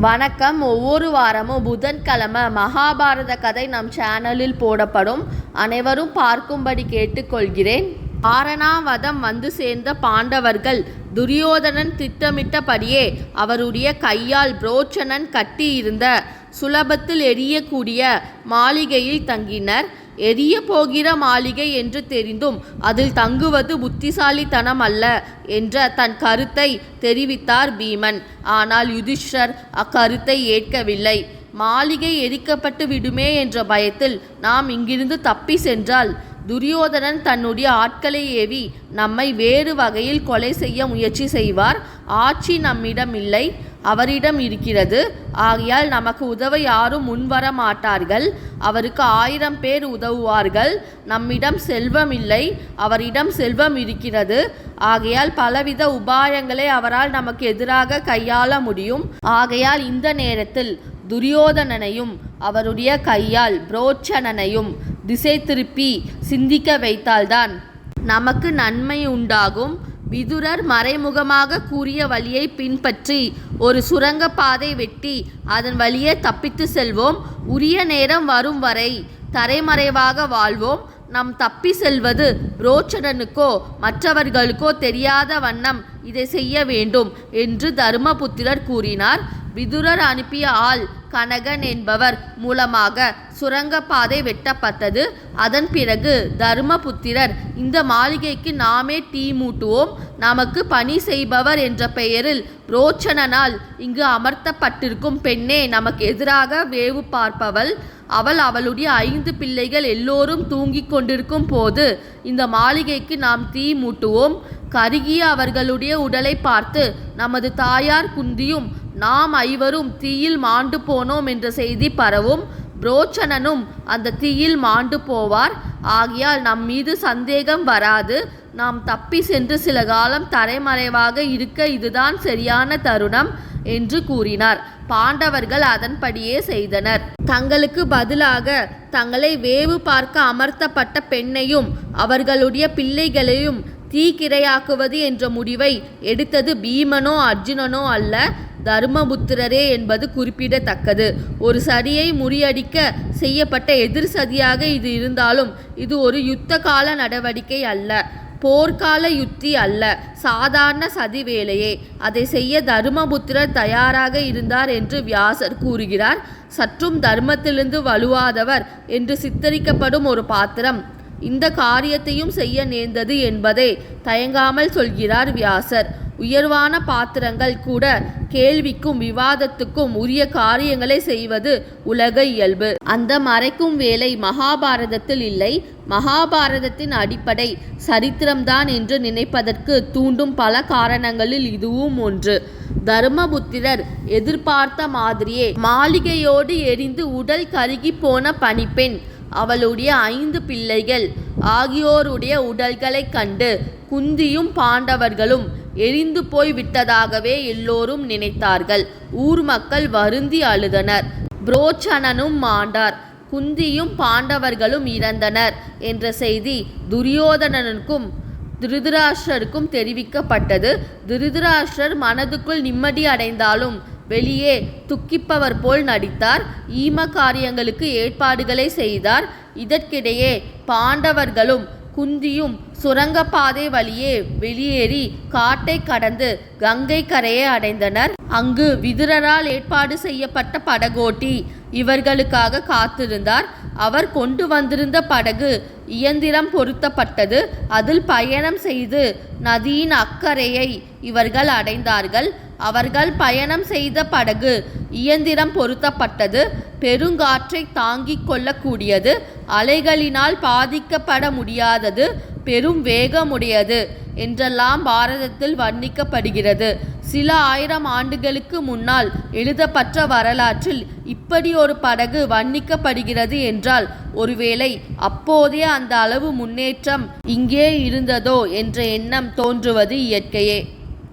வணக்கம். ஒவ்வொரு வாரமும் புதன்கிழமை மகாபாரத கதை நம் சேனலில் போடப்படும். அனைவரும் பார்க்கும்படி கேட்டுக்கொள்கிறேன். ஆரணாவதம் வந்து சேர்ந்த பாண்டவர்கள் துரியோதனன் திட்டமிட்டபடியே அவருடைய கையால் புரோச்சனன் கட்டியிருந்த சுலபத்தில் எரியக்கூடிய மாளிகையில் தங்கினர். எரிய போகிற மாளிகை என்று தெரிந்தும் அதில் தங்குவது புத்திசாலித்தனம் அல்ல என்ற தன் கருத்தை தெரிவித்தார் பீமன். ஆனால் யுதிஷ்டர் அக்கருத்தை ஏற்கவில்லை. மாளிகை எரிக்கப்பட்டு விடுமே என்ற பயத்தில் நாம் இங்கிருந்து தப்பி சென்றால் துரியோதனன் தன்னுடைய ஆட்களை ஏவி நம்மை வேறு வகையில் கொலை செய்ய முயற்சி செய்வார். ஆட்சி நம்மிடம் இல்லை. அவரிடம் இருக்கிறது. ஆகையால் நமக்கு உதவ யாரும் முன்வர மாட்டார்கள் அவருக்கு ஆயிரம் பேர் உதவுவார்கள். நம்மிடம் செல்வம் இல்லை. அவரிடம் செல்வம் இருக்கிறது. ஆகையால் பலவித உபாயங்களை அவரால் நமக்கு எதிராக கையாள முடியும். ஆகையால் இந்த நேரத்தில் துரியோதனனையும் அவருடைய கையால் புரோச்சனனையும் திசை திருப்பி சிந்திக்க வைத்தால்தான் நமக்கு நன்மை உண்டாகும். விதுரர் மறைமுகமாக கூறிய வழியை பின்பற்றி ஒரு சுரங்கப்பாதை வெட்டி அதன் வழியே தப்பித்து செல்வோம். உரிய நேரம் வரும் வரை தரைமறைவாக வாழ்வோம். நாம் தப்பி செல்வது ரோச்சடனுக்கோ மற்றவர்களுக்கோ தெரியாத வண்ணம் இதை செய்ய வேண்டும் என்று தர்மபுத்திரர் கூறினார். விதுரர் அனுப்பிய ஆள் கனகன் என்பவர் மூலமாக சுரங்கப்பாதை வெட்டப்பட்டது. அதன் பிறகு தர்மபுத்திரர் இந்த மாளிகைக்கு நாமே தீ மூட்டுவோம். நமக்கு பணி செய்பவர் என்ற பெயரில் ரோச்சனனால் இங்கு அமர்த்தப்பட்டிருக்கும் பெண்ணே நமக்கு எதிராக வேவு பார்ப்பவள். அவள் அவளுடைய ஐந்து பிள்ளைகள் எல்லோரும் தூங்கிக் கொண்டிருக்கும் போது இந்த மாளிகைக்கு நாம் தீ மூட்டுவோம். கருகிய அவர்களுடைய உடலை பார்த்து நமது தாயார் குந்தியும் நாம் ஐவரும் தீயில் மாண்டு போனோம் என்ற செய்தி பரவும் புரோச்சனனும் அந்த தீயில் மாண்டு போவார். ஆகையால் நம் மீது சந்தேகம் வராது. நாம் தப்பி சென்று சில காலம் தரைமறைவாக இருக்க இதுதான் சரியான தருணம் என்று கூறினார். பாண்டவர்கள் அதன்படியே செய்தனர். தங்களுக்கு பதிலாக தங்களை வேவு பார்க்க அமர்த்தப்பட்ட பெண்ணையும் அவர்களுடைய பிள்ளைகளையும் தீக்கிரையாக்குவது என்ற முடிவை எடுத்தது பீமனோ அர்ஜுனனோ அல்ல தர்மபுத்திரரே என்பது குறிப்பிடத்தக்கது. ஒரு சதியை முறியடிக்க செய்யப்பட்ட எதிர் சதியாக இது இருந்தாலும் இது ஒரு யுத்த கால நடவடிக்கை அல்ல. போர்க்கால யுத்தி அல்ல சாதாரண சதி வேலையே. அதை செய்ய தர்மபுத்திரர் தயாராக இருந்தார் என்று வியாசர் கூறுகிறார். சற்றும் தர்மத்திலிருந்து வலுவாதவர் என்று சித்தரிக்கப்படும் ஒரு பாத்திரம். இந்த காரியத்தையும் செய்ய நேர்ந்தது என்பதை தயங்காமல் சொல்கிறார் வியாசர். உயர்வான பாத்திரங்கள் கூட கேள்விக்கும் விவாதத்துக்கும் உரிய காரியங்களை செய்வது உலக இயல்பு. அந்த மறைக்கும் வேலை மகாபாரதத்தில் இல்லை. மகாபாரதத்தின் அடிப்படை சரித்திரம்தான் என்று நினைப்பதற்கு தூண்டும் பல காரணங்களில் இதுவும் ஒன்று. தர்மபுத்திரர் எதிர்பார்த்த மாதிரியே மாளிகையோடு எரிந்து உடல் கருகி போன பணிப்பெண் அவளுடைய ஐந்து பிள்ளைகள் ஆகியோருடைய உடல்களைக் கண்டு குந்தியும் பாண்டவர்களும் எரிந்து போய் விட்டதாகவே எல்லோரும் நினைத்தார்கள். ஊர் மக்கள் வருந்தி அழுதனர். புரோச்சனனும் மாண்டார். குந்தியும் பாண்டவர்களும் இறந்தனர் என்ற செய்தி துரியோதனனுக்கும் திருதராஷ்டருக்கும் தெரிவிக்கப்பட்டது. திருதராஷ்டர் மனதுக்குள் நிம்மதி அடைந்தாலும் வெளியே துக்கிப்பவர் போல் நடித்தார். ஈம காரியங்களுக்கு ஏற்பாடுகளை செய்தார். இதற்கிடையே பாண்டவர்களும் குந்தியும் சுரங்கப்பாதை வழியே வெளியேறி காட்டை கடந்து கங்கை கரையை அடைந்தனர். அங்கு விதுரரால் ஏற்பாடு செய்யப்பட்ட படகோட்டி இவர்களுக்காக காத்திருந்தார். அவர் கொண்டு வந்திருந்த படகு இயந்திரம் பொருத்தப்பட்டது. அதில் பயணம் செய்து நதியின் அக்கறையை இவர்கள் அடைந்தார்கள். அவர்கள் பயணம் செய்த படகு இயந்திரம் பொருத்தப்பட்டது. பெருங்காற்றை தாங்கிக் கொள்ளக்கூடியது. அலைகளினால் பாதிக்கப்பட முடியாதது. பெரும் வேகமுடையது என்றெல்லாம் பாரதத்தில் வர்ணிக்கப்படுகிறது. சில ஆயிரம் ஆண்டுகளுக்கு முன்னால் எழுதப்பட்ட வரலாற்றில் இப்படி ஒரு படகு வர்ணிக்கப்படுகிறது என்றால் ஒருவேளை அப்போதே அந்த அளவு முன்னேற்றம் இங்கே இருந்ததோ என்ற எண்ணம் தோன்றுவது இயற்கையே.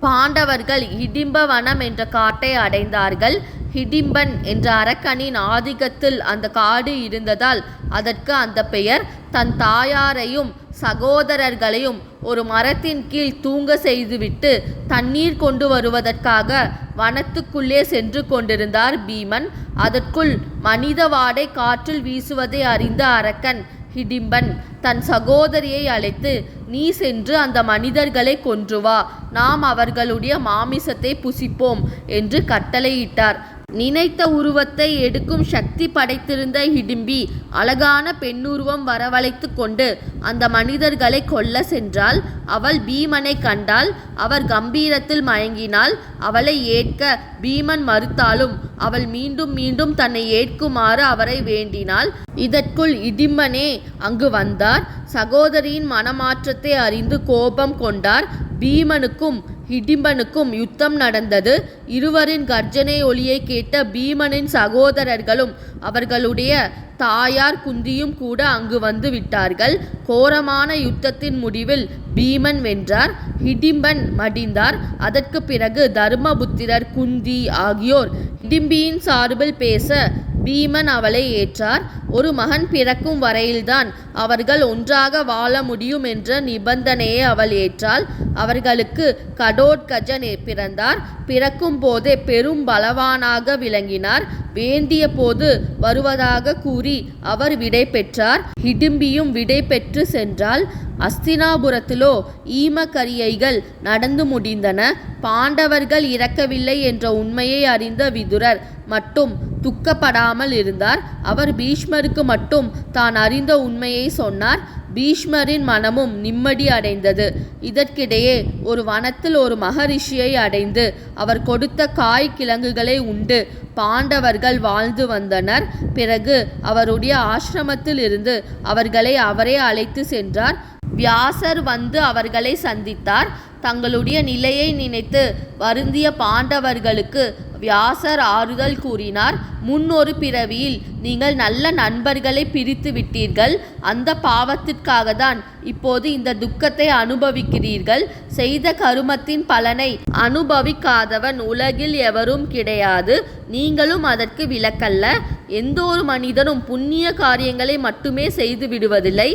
பாண்டவர்கள் ஹிடிம்பவனம் என்ற காட்டை அடைந்தார்கள். ஹிடிம்பன் என்ற அரக்கனின் ஆதிக்கத்தில் அந்த காடு இருந்ததால் அதற்கு அந்த பெயர். தன் தாயாரையும் சகோதரர்களையும் ஒரு மரத்தின் கீழ் தூங்க செய்துவிட்டு தண்ணீர் கொண்டு வருவதற்காக வனத்துக்குள்ளே சென்று கொண்டிருந்தார் பீமன். அதற்குள் மனித வாடை காற்றில் வீசுவதை அறிந்த அரக்கன் ஹிடிம்பன் தன் சகோதரியை அழைத்து நீ சென்று அந்த மனிதர்களை கொன்று வா. நாம் அவர்களுடைய மாமிசத்தை புசிப்போம் என்று கட்டளையிட்டார். நினைத்த உருவத்தை எடுக்கும் சக்தி படைத்திருந்த ஹிடிம்பி அழகான பெண்ணுருவம் வரவழைத்து கொண்டு அந்த மனிதர்களை கொல்ல சென்றால் அவள் பீமனை கண்டால் அவர் கம்பீரத்தில் மயங்கினாள் அவளை ஏற்க பீமன் மறுத்தாலும் அவள் மீண்டும் மீண்டும் தன்னை ஏற்குமாறு அவரை வேண்டினாள் இதற்குள் இடிம்பனே அங்கு வந்தார். சகோதரியின் மனமாற்றத்தை அறிந்து கோபம் கொண்டார். பீமனுக்கும் ஹிடிம்பனுக்கும் யுத்தம் நடந்தது. இருவரின் கர்ஜனை ஒலியை கேட்ட பீமனின் சகோதரர்களும் அவர்களுடைய தாயார் குந்தியும் கூட அங்கு வந்து விட்டார்கள். கோரமான யுத்தத்தின் முடிவில் பீமன் வென்றார். ஹிடிம்பன் மடிந்தார். அதற்கு பிறகு தர்மபுத்திரர் குந்தி ஆகியோர் ஹிடிம்பியின் சார்பில் பேச பீமன் அவளை ஏற்றார். ஒரு மகன் பிறக்கும் வரையில்தான் அவர்கள் ஒன்றாக வாழ முடியும் என்ற நிபந்தனையை அவள் ஏற்றாள். அவர்களுக்கு கடோட்கஜன் பிறந்தார். பிறக்கும் போதே பெரும் பலவானாக விளங்கினார். வேண்டிய போது வருவதாக கூறி அவர் விடை பெற்றார். ஹிடிம்பியும் விடை பெற்று சென்றால் அஸ்தினாபுரத்திலோ ஈமக்கரியைகள் நடந்து முடிந்தன. பாண்டவர்கள் இறக்கவில்லை என்ற உண்மையை அறிந்த விதுரர் மட்டும் துக்கப்படாமல் இருந்தார். அவர் பீஷ்மருக்கு மட்டும் தான் அறிந்த உண்மையை சொன்னார். பீஷ்மரின் மனமும் நிம்மதி அடைந்தது. இதற்கிடையே ஒரு வனத்தில் ஒரு மகரிஷியை அடைந்து அவர் கொடுத்த காய் கிழங்குகளை உண்டு. பாண்டவர்கள் வாழ்ந்து வந்தனர். பிறகு அவருடைய ஆசிரமத்தில் இருந்து அவர்களை அவரே அழைத்து சென்றார். வியாசர் வந்து அவர்களை சந்தித்தார். தங்களுடைய நிலையை நினைத்து வருந்திய பாண்டவர்களுக்கு வியாசர் ஆறுதல் கூறினார். முன்னொரு பிறவியில் நீங்கள் நல்ல நண்பர்களை பிரித்து விட்டீர்கள். அந்த பாவத்திற்காக தான் இப்போது இந்த துக்கத்தை அனுபவிக்கிறீர்கள். செய்த கருமத்தின் பலனை அனுபவிக்காதவன் உலகில் எவரும் கிடையாது. நீங்களும் அதற்கு விலக்கல்ல. எந்த ஒரு மனிதனும் புண்ணிய காரியங்களை மட்டுமே செய்து விடுவதில்லை.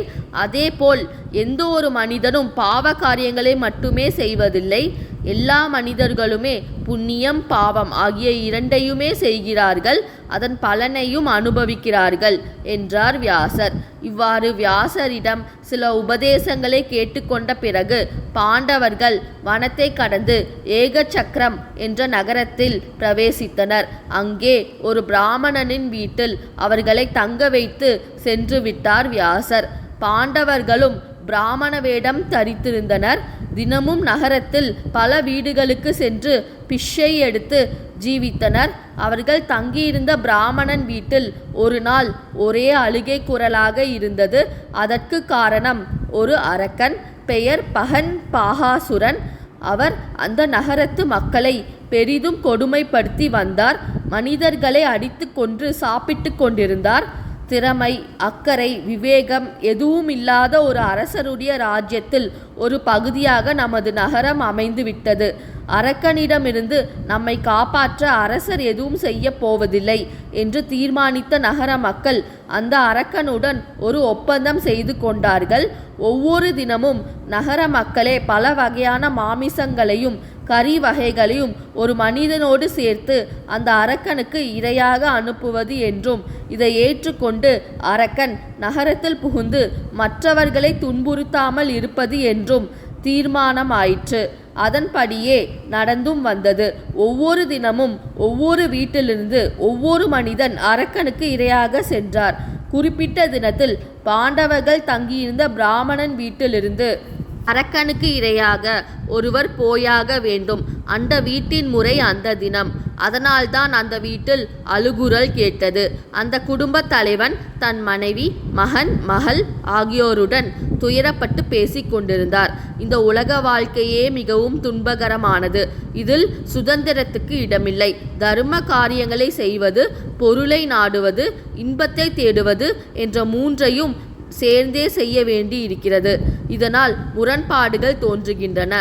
அதேபோல் எந்த ஒரு மனிதனும் பாவ காரியங்களை மட்டுமே செய்வதில்லை. எல்லா மனிதர்களுமே புண்ணியம் பாவம் ஆகிய இரண்டையுமே செய்கிறார்கள். அதன் பலனையும் அனுபவிக்கிறார்கள் என்றார் வியாசர். இவ்வாறு வியாசரிடம் சில உபதேசங்களை கேட்டுக்கொண்ட பிறகு பாண்டவர்கள் வனத்தை கடந்து ஏகச்சக்கரம் என்ற நகரத்தில் பிரவேசித்தனர். அங்கே ஒரு பிராமணனின் வீட்டில் அவர்களை தங்க வைத்து சென்று விட்டார் வியாசர். பாண்டவர்களும் பிராமண வேடம் தரித்திருந்தனர். தினமும் நகரத்தில் பல வீடுகளுக்கு சென்று பிஷை எடுத்து ஜீவித்தனர். அவர்கள் தங்கியிருந்த பிராமணன் வீட்டில் ஒரு நாள் ஒரே அழுகை குரலாக இருந்தது. அதற்கு காரணம் ஒரு அரக்கன் பெயர் பகன் பாகாசுரன். அவர் அந்த நகரத்து மக்களை பெரிதும் கொடுமைப்படுத்தி வந்தார். மனிதர்களை அடித்து கொன்று சாப்பிட்டு கொண்டிருந்தார். திறமை அக்கறை விவேகம் எதுவும் இல்லாத ஒரு அரசருடைய ராஜ்யத்தில் ஒரு பகுதியாக நமது நகரம் அமைந்து விட்டது அரக்கனிடமிருந்து நம்மை காப்பாற்ற அரசர் எதுவும் செய்ய போவதில்லை என்று தீர்மானித்த நகர மக்கள் அந்த அரக்கனுடன் ஒரு ஒப்பந்தம் செய்து கொண்டார்கள். ஒவ்வொரு தினமும் நகர மக்களே பல வகையான மாமிசங்களையும் கறி வகைகளையும் ஒரு மனிதனோடு சேர்த்து அந்த அரக்கனுக்கு இரையாக அனுப்புவது என்றும் இதை ஏற்றுக்கொண்டு அரக்கன் நகரத்தில் புகுந்து மற்றவர்களை துன்புறுத்தாமல் இருப்பது என்றும் தீர்மானமாயிற்று. அதன்படியே நடந்தும் வந்தது. ஒவ்வொரு தினமும் ஒவ்வொரு வீட்டிலிருந்து ஒவ்வொரு மனிதன் அரக்கனுக்கு இரையாக சென்றார். குறிப்பிட்ட தினத்தில் பாண்டவர்கள் தங்கியிருந்த பிராமணன் வீட்டிலிருந்து அரக்கனுக்கு இரையாக ஒருவர் போயாக வேண்டும். அந்த வீட்டின் முறை அந்த தினம். அதனால்தான் அந்த வீட்டில் அழுகுரல் கேட்டது. அந்த குடும்ப தலைவன் தன் மனைவி மகன் மகள் ஆகியோருடன் துயரப்பட்டு பேசிக் கொண்டிருந்தார். இந்த உலக வாழ்க்கையே மிகவும் துன்பகரமானது. இதில் சுதந்திரத்துக்கு இடமில்லை. தர்ம காரியங்களை செய்வது பொருளை நாடுவது இன்பத்தை தேடுவது என்ற மூன்றையும் சேர்ந்தே செய்ய வேண்டி இருக்கிறது இதனால் முரண்பாடுகள் தோன்றுகின்றன.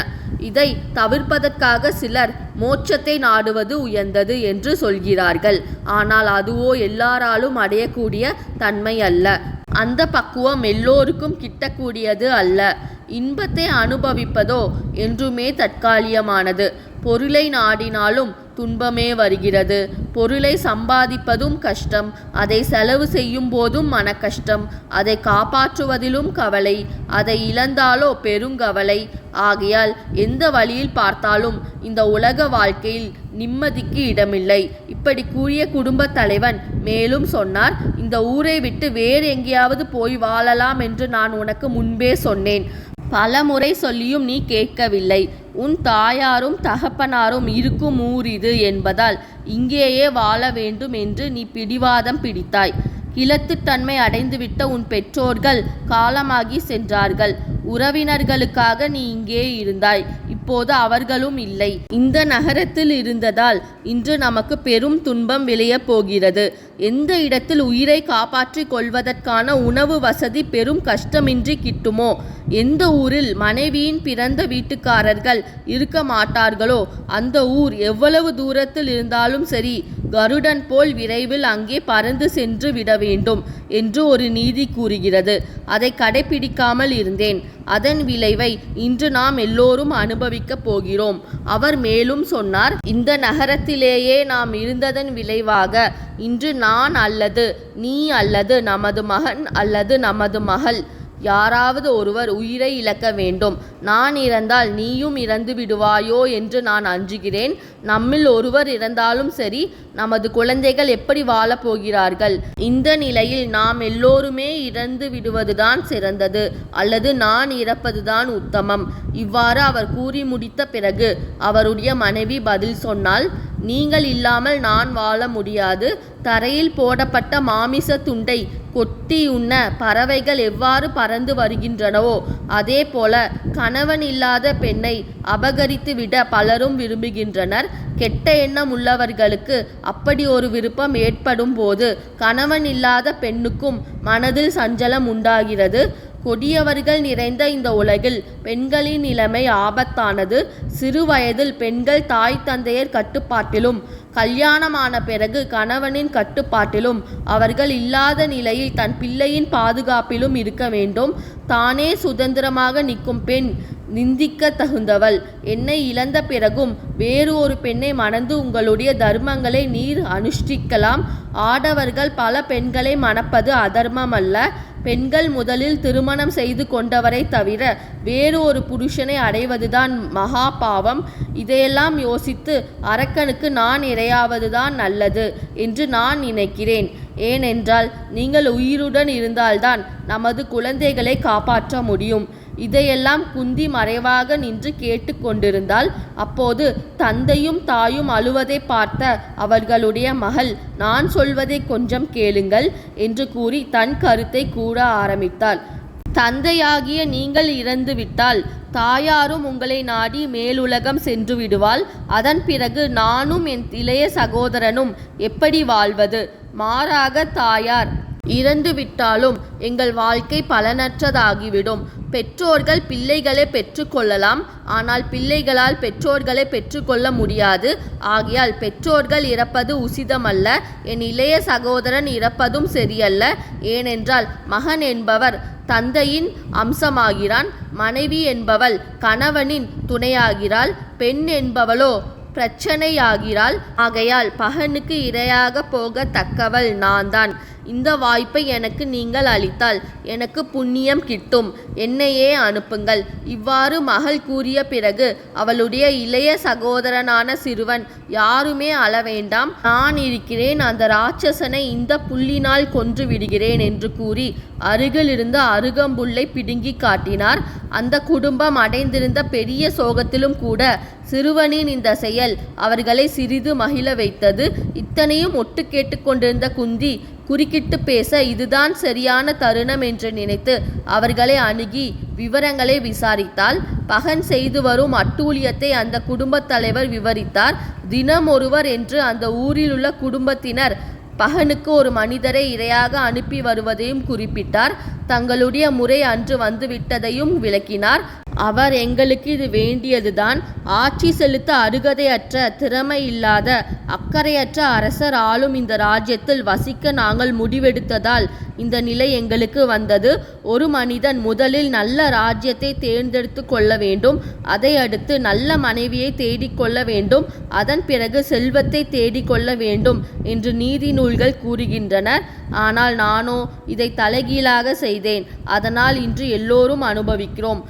இதை தவிர்ப்பதற்காக சிலர் மோட்சத்தை நாடுவது உயர்ந்தது என்று சொல்கிறார்கள். ஆனால் அதுவோ எல்லாராலும் அடையக்கூடிய தன்மை அல்ல. அந்த பக்குவம் எல்லோருக்கும் கிட்டக்கூடியது அல்ல. இன்பத்தை அனுபவிப்பதோ என்றுமே தற்காலிகமானது. பொருளை நாடினாலும் துன்பமே வருகிறது. பொருளை சம்பாதிப்பதும் கஷ்டம். அதை செலவு செய்யும் போதும் மன கஷ்டம் அதை காப்பாற்றுவதிலும் கவலை. அதை இழந்தாலோ பெருங்கவலை. ஆகையால் எந்த வழியில் பார்த்தாலும் இந்த உலக வாழ்க்கையில் நிம்மதிக்கு இடமில்லை. இப்படி கூறிய குடும்பத் தலைவன் மேலும் சொன்னார் இந்த ஊரை விட்டு வேறு எங்கேயாவது போய் வாழலாம் என்று நான் உனக்கு முன்பே சொன்னேன். பல முறை சொல்லியும் நீ கேட்கவில்லை. உன் தாயாரும் தகப்பனாரும் இருக்கும் ஊர் இது என்பதால் இங்கேயே வாழ வேண்டும் என்று நீ பிடிவாதம் பிடித்தாய். கிழத்துத்தன்மை அடைந்துவிட்ட உன் பெற்றோர்கள் காலமாகி சென்றார்கள். உறவினர்களுக்காக நீ இங்கே இருந்தாய். இப்போது அவர்களும் இல்லை. இந்த நகரத்தில் இருந்ததால் இன்று நமக்கு பெரும் துன்பம் விளையப் போகிறது. எந்த இடத்தில் உயிரை காப்பாற்றிக் கொள்வதற்கான உணவு வசதி பெரும் கஷ்டமின்றி கிட்டுமோ? எந்த ஊரில் மனைவியின் பிறந்த வீட்டுக்காரர்கள் இருக்க மாட்டார்களோ? அந்த ஊர் எவ்வளவு தூரத்தில் இருந்தாலும் சரி கருடன் போல் விரைவில் அங்கே பறந்து சென்று விட வேண்டும் என்று ஒரு நீதி கூறுகிறது. அதை கடைபிடிக்காமல் இருந்தேன். அதன் விளைவை இன்று நாம் எல்லோரும் அனுபவி அனுபவிக்கப் போகிறோம். அவர் மேலும் சொன்னார் இந்த நகரத்திலேயே நாம் இருந்ததன் விளைவாக இன்று நான் அல்லது நீ அல்லது நமது மகன் அல்லது நமது மகள் யாராவது ஒருவர் உயிரை இழக்க வேண்டும். நான் இறந்தால் நீயும் இறந்து விடுவாயோ என்று நான் அஞ்சுகிறேன். நம்மில் ஒருவர் இறந்தாலும் சரி நமது குழந்தைகள் எப்படி வாழப்போகிறார்கள் இந்த நிலையில் நாம் எல்லோருமே இறந்து விடுவதுதான் சிறந்தது அல்லது நான் இறப்பதுதான் உத்தமம். இவ்வாறு அவர் கூறி முடித்த பிறகு அவருடைய மனைவி பதில் சொன்னால் நீங்கள் இல்லாமல் நான் வாழ முடியாது. தரையில் போடப்பட்ட மாமிச துண்டை கொத்தி உண்ண பறவைகள் எவ்வாறு பறந்து வருகின்றனவோ அதே போல கணவன் இல்லாத பெண்ணை அபகரித்துவிட பலரும் விரும்புகின்றனர். கெட்ட எண்ணம் உள்ளவர்களுக்கு அப்படி ஒரு விருப்பம் ஏற்படும் போது கணவன் இல்லாத பெண்ணுக்கும் மனதில் சஞ்சலம் உண்டாகிறது. கொடியவர்கள் நிறைந்த இந்த உலகில் பெண்களின் நிலைமை ஆபத்தானது. சிறு வயதில் பெண்கள் தாய் தந்தையர் கட்டுப்பாட்டிலும் கல்யாணமான பிறகு கணவனின் கட்டுப்பாட்டிலும் அவர்கள் இல்லாத நிலையில் தன் பிள்ளையின் பாதுகாப்பிலும் இருக்க வேண்டும். தானே சுதந்திரமாக நிற்கும் பெண் நிந்திக்க தகுந்தவள் என்னை இழந்த பிறகும் வேறு ஒரு பெண்ணை மணந்து உங்களுடைய தர்மங்களை நீர் அனுஷ்டிக்கலாம். ஆடவர்கள் பல பெண்களை மணப்பது அதர்மம் அல்ல பெண்கள் முதலில் திருமணம் செய்து கொண்டவரை தவிர வேறு ஒரு புருஷனை அடைவதுதான் மகா பாவம் இதையெல்லாம் யோசித்து அரக்கனுக்கு நான் இரையாவதுதான் நல்லது என்று நான் நினைக்கிறேன். ஏனென்றால் நீங்கள் உயிருடன் இருந்தால்தான் நமது குழந்தைகளை காப்பாற்ற முடியும். இதையெல்லாம் குந்தி மறைவாக நின்று கேட்டுக்கொண்டிருந்தால் அப்போது தந்தையும் தாயும் அழுவதை பார்த்த அவர்களுடைய மகள் நான் சொல்வதை கொஞ்சம் கேளுங்கள் என்று கூறி தன் கருத்தை கூற ஆரம்பித்தாள். தந்தையாகிய நீங்கள் இறந்துவிட்டால் தாயாரும் உங்களை நாடி மேலுலகம் சென்று விடுவாள். அதன் பிறகு நானும் என் இளைய சகோதரனும் எப்படி வாழ்வது? மாறாக தாயார் இறந்து விட்டாலும் எங்கள் வாழ்க்கை பலனற்றதாகிவிடும். பெற்றோர்கள் பிள்ளைகளை பெற்றுக்கொள்ளலாம். ஆனால் பிள்ளைகளால் பெற்றோர்களை பெற்றுக்கொள்ள முடியாது. ஆகையால் பெற்றோர்கள் இறப்பது உசிதமல்ல. என் இளைய சகோதரன் இறப்பதும் சரியல்ல. ஏனென்றால் மகன் என்பவர் தந்தையின் அம்சமாகிறான். மனைவி என்பவள் கணவனின் துணையாகிறாள். பெண் என்பவளோ பிரச்சனையாகிறாள். ஆகையால் பகனுக்கு இரையாக போகத்தக்கவள் தக்கவள் நான்தான். இந்த வாய்ப்பை எனக்கு நீங்கள் அளித்தால் எனக்கு புண்ணியம் கிட்டும். என்னையே அனுப்புங்கள். இவ்வாறு மகள் கூறிய பிறகு அவளுடைய இளைய சகோதரனான சிறுவன் யாருமே அள வேண்டாம் நான் இருக்கிறேன். அந்த ராட்சசனை இந்த புள்ளினால் கொன்று விடுகிறேன் என்று கூறி அருகிலிருந்து அருகம்புல்லை பிடுங்கி காட்டினார். அந்த குடும்பம் அடைந்திருந்த பெரிய சோகத்திலும் கூட சிறுவனின் இந்த செயல் அவர்களை சிறிது மகிழ வைத்தது. இத்தனையும் ஒட்டு கேட்டுக்கொண்டிருந்த குந்தி குறுக்கிட்டு பேச இதுதான் சரியான தருணம் என்று நினைத்து அவர்களை அணுகி விவரங்களை விசாரித்தால் பகன் செய்து வரும் அட்டூழியத்தை அந்த குடும்பத் தலைவர் விவரித்தார். தினம் ஒருவர் என்று அந்த ஊரில் உள்ள குடும்பத்தினர் பகனுக்கு ஒரு மனிதரை இரையாக அனுப்பி வருவதையும் குறிப்பிட்டார். தங்களுடைய முறை அன்று வந்துவிட்டதையும் விளக்கினார். அவர் எங்களுக்கு இது வேண்டியதுதான். ஆட்சி செலுத்த அருகதையற்ற திறமை இல்லாத அக்கறையற்ற அரசர் ஆளும் இந்த ராஜ்யத்தில் வசிக்க நாங்கள் முடிவெடுத்ததால் இந்த நிலை எங்களுக்கு வந்தது. ஒரு மனிதன் முதலில் நல்ல ராஜ்யத்தை தேர்ந்தெடுத்து கொள்ள வேண்டும். அதை அடுத்து நல்ல மனைவியை தேடிக்கொள்ள வேண்டும். அதன் பிறகு செல்வத்தை தேடிக்கொள்ள வேண்டும் என்று நீதி நூல்கள் கூறுகின்றன ஆனால் நானோ இதை தலைகீழாக செய்தேன். அதனால் இன்று எல்லோரும் அனுபவிக்கிறோம்.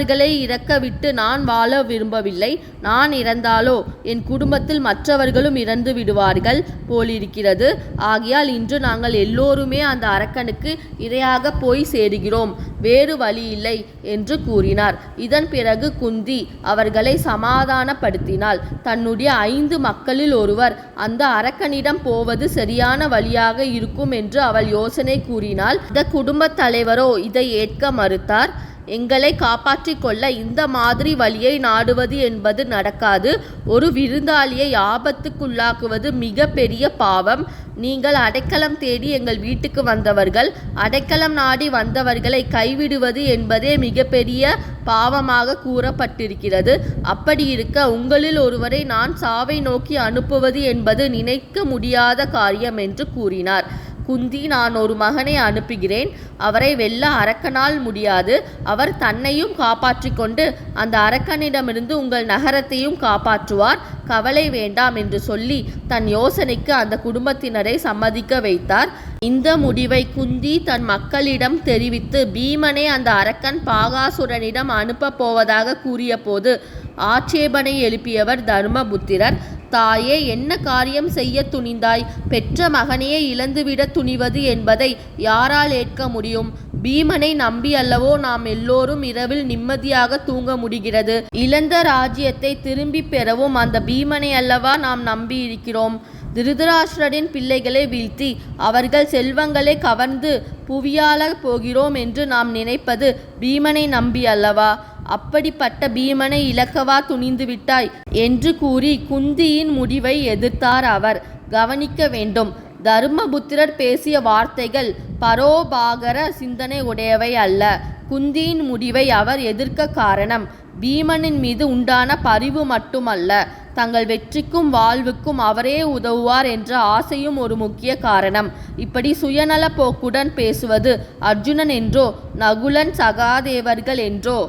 மற்றவர்களை இறக்கவிட்டு நான் வாழ விரும்பவில்லை. நான் இறந்தாலோ? என் குடும்பத்தில் மற்றவர்களும் இறந்து விடுவார்கள் போலிருக்கிறது. ஆகையால் இன்று நாங்கள் எல்லோருமே அந்த அரக்கனுக்கு இரையாக போய் சேருகிறோம். வேறு வழி இல்லை என்று கூறினார். இதன் பிறகு குந்தி அவர்களை சமாதானப்படுத்தினாள். தன்னுடைய ஐந்து மக்களில் ஒருவர் அந்த அரக்கனிடம் போவது சரியான வழியாக இருக்கும் என்று அவள் யோசனை கூறினாள். இந்த குடும்பத் தலைவரோ இதை ஏற்க மறுத்தார். எங்களை காப்பாற்றிக் கொள்ள இந்த மாதிரி வழியை நாடுவது என்பது நடக்காது. ஒரு விருந்தாளியை ஆபத்துக்குள்ளாக்குவது மிக பெரிய பாவம். நீங்கள் அடைக்கலம் தேடி எங்கள் வீட்டுக்கு வந்தவர்கள் அடைக்கலம் நாடி வந்தவர்களை கைவிடுவது என்பதே மிகப்பெரிய பாவமாக கூறப்பட்டிருக்கிறது. அப்படி இருக்க உங்களில் ஒருவரை நான் சாவை நோக்கி அனுப்புவது என்பது நினைக்க முடியாத காரியம் என்று கூறினார். குந்தி நான் ஒரு மகனை அனுப்புகிறேன். அவரை வெல்ல அரக்கனால் முடியாது. அவர் தன்னையும் காப்பாற்றி கொண்டு அந்த அரக்கனிடமிருந்து உங்கள் நகரத்தையும் காப்பாற்றுவார். கவலை வேண்டாம் என்று சொல்லி தன் யோசனைக்கு அந்த குடும்பத்தினரை சம்மதிக்க வைத்தார். இந்த முடிவை குந்தி தன் மக்களிடம் தெரிவித்து பீமனை அந்த அரக்கன் பாகாசுரனிடம் அனுப்பப் போவதாக கூறியபோது ஆட்சேபனை எழுப்பியவர் தர்மபுத்திரர். தாயே என்ன காரியம் செய்ய துணிந்தாய்? பெற்ற மகனையே இழந்துவிட துணிவது என்பதை யாரால் ஏற்க முடியும்? பீமனை நம்பி அல்லவோ நாம் எல்லோரும் இரவில் நிம்மதியாக தூங்க முடிகிறது. இழந்த ராஜ்யத்தை திரும்பி பெறவும் அந்த பீமனை அல்லவா நாம் நம்பி இருக்கிறோம் திருதராஷ்டிரரின் பிள்ளைகளை வீழ்த்தி அவர்கள் செல்வங்களை கவர்ந்து புவியாள போகிறோம் என்று நாம் நினைப்பது பீமனை நம்பி அல்லவா? அப்படிப்பட்ட பீமனை இழக்கவா துணிந்து விட்டாய்? என்று கூறி குந்தியின் முடிவை எதிர்த்தார் அவர். கவனிக்க வேண்டும். தர்மபுத்திரர் பேசிய வார்த்தைகள் பரோபாகர சிந்தனை உடையவை அல்ல. குந்தியின் முடிவை அவர் எதிர்க்க காரணம் பீமனின் மீது உண்டான பரிவு மட்டுமல்ல. தங்கள் வெற்றிக்கும் வாழ்வுக்கும் அவரே உதவுவார் என்ற ஆசையும் ஒரு முக்கிய காரணம். இப்படி சுயநல போக்குடன் பேசுவது அர்ஜுனன் என்றோ நகுலன் சகாதேவர்கள் என்றோ.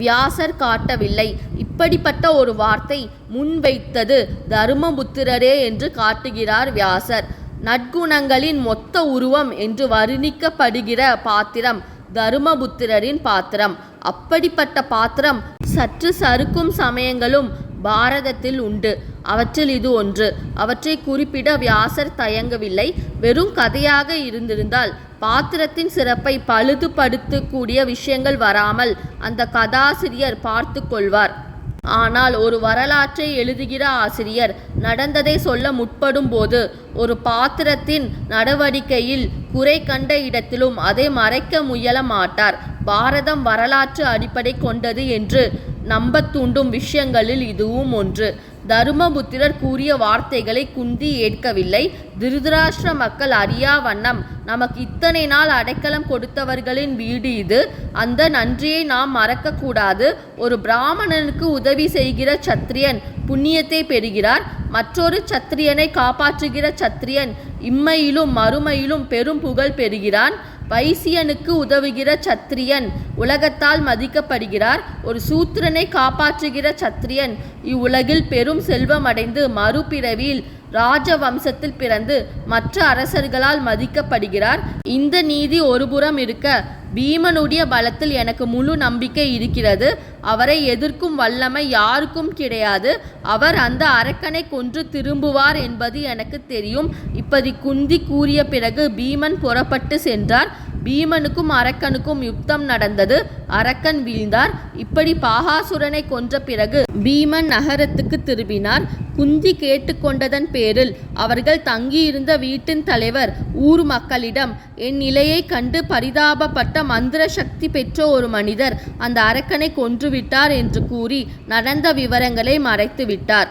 வியாசர் காட்டவில்லை. இப்படிப்பட்ட ஒரு வார்த்தை முன்வைத்தது தருமபுத்திரரே என்று காட்டுகிறார் வியாசர். நற்குணங்களின் மொத்த உருவம் என்று வர்ணிக்கப்படுகிற பாத்திரம் தருமபுத்திரரின் பாத்திரம். அப்படிப்பட்ட பாத்திரம் சற்று சறுக்கும் சமயங்களும் பாரதத்தில் உண்டு. அவற்றில் இது ஒன்று. அவற்றை குறிப்பிட வியாசர் தயங்கவில்லை. வெறும் கதையாக இருந்திருந்தால் பாத்திரத்தின் சிறப்பை பழுதுபடுத்தக்கூடிய விஷயங்கள் வராமல் அந்த கதாசிரியர் பார்த்து கொள்வார். ஆனால் ஒரு வரலாற்றை எழுதுகிற ஆசிரியர் நடந்ததை சொல்ல முற்படும் போது ஒரு பாத்திரத்தின் நடவடிக்கையில் குறை கண்ட இடத்திலும் அதை மறைக்க முயல மாட்டார். பாரதம் வரலாற்று அடிப்படை கொண்டது என்று நம்பத் தூண்டும் விஷயங்களில் இதுவும் ஒன்று. தருமபுத்திரர் கூறிய வார்த்தைகளை குந்தி ஏற்கவில்லை. திருதராஷ்டிர மக்கள் அறியா வண்ணம் நமக்கு இத்தனை நாள் அடைக்கலம் கொடுத்தவர்களின் வீடு இது. அந்த நன்றியை நாம் மறக்கக்கூடாது. ஒரு பிராமணனுக்கு உதவி செய்கிற சத்திரியன் புண்ணியத்தை பெறுகிறார். மற்றொரு சத்திரியனை காப்பாற்றுகிற சத்திரியன் இம்மையிலும் மறுமையிலும் பெரும் புகழ் பெறுகிறான். வைசியனுக்கு உதவுகிற சத்திரியன். உலகத்தால் மதிக்கப்படுகிறார். ஒரு சூத்திரனை காப்பாற்றுகிற சத்திரியன். இவ்வுலகில் பெரும் செல்வமடைந்து மறுபிறவியில் ராஜ வம்சத்தில் பிறந்து மற்ற அரசர்களால் மதிக்கப்படுகிறார். இந்த நீதி ஒருபுறம் இருக்க பீமனுடைய பலத்தில் எனக்கு முழு நம்பிக்கை இருக்கிறது. அவரை எதிர்க்கும் வல்லமை யாருக்கும் கிடையாது. அவர் அந்த அரக்கனை கொன்று திரும்புவார் என்பது எனக்கு தெரியும். இப்படி குந்தி கூறிய பிறகு பீமன் புறப்பட்டு சென்றார். பீமனுக்கும் அரக்கனுக்கும் யுத்தம் நடந்தது. அரக்கன் வீழ்ந்தார். இப்படி பாகாசுரனை கொன்ற பிறகு பீமன் நகரத்துக்கு திரும்பினார். குந்தி கேட்டுக்கொண்டதன் பேரில் அவர்கள் தங்கியிருந்த வீட்டின் தலைவர் ஊர் மக்களிடம் என் நிலையை கண்டு பரிதாபப்பட்ட மந்திர சக்தி பெற்ற ஒரு மனிதர் அந்த அரக்கனை கொன்றுவிட்டார் என்று கூறி நடந்த விவரங்களை மறைத்து விட்டார்.